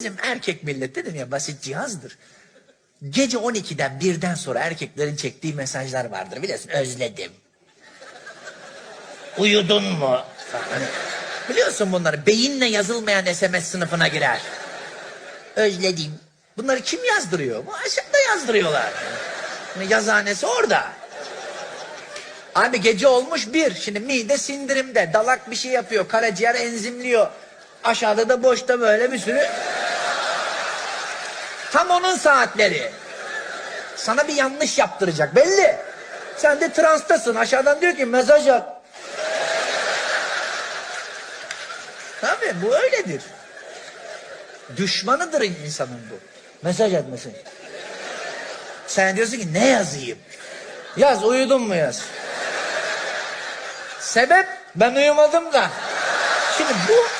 Bizim erkek millet dedim ya basit cihazdır. Gece 12'den 1'den sonra erkeklerin çektiği mesajlar vardır biliyorsun özledim. Uyudun mu? Biliyorsun bunları beyinle yazılmayan SMS sınıfına girer. Özledim. Bunları kim yazdırıyor? Bu aşağıda yazdırıyorlar. Yazhanesi orada. Abi gece olmuş bir. Şimdi mide sindirimde. Dalak bir şey yapıyor. Karaciğer enzimliyor. Aşağıda da boşta böyle bir sürü. Tam onun saatleri. Sana bir yanlış yaptıracak belli. Sen de transtasın. Aşağıdan diyor ki mesaj at. Tabii bu öyledir. Düşmanıdır insanın bu. Mesaj at mesaj. Sen diyorsun ki ne yazayım? Yaz uyudun mu yaz. Sebep ben uyumadım da. Şimdi bu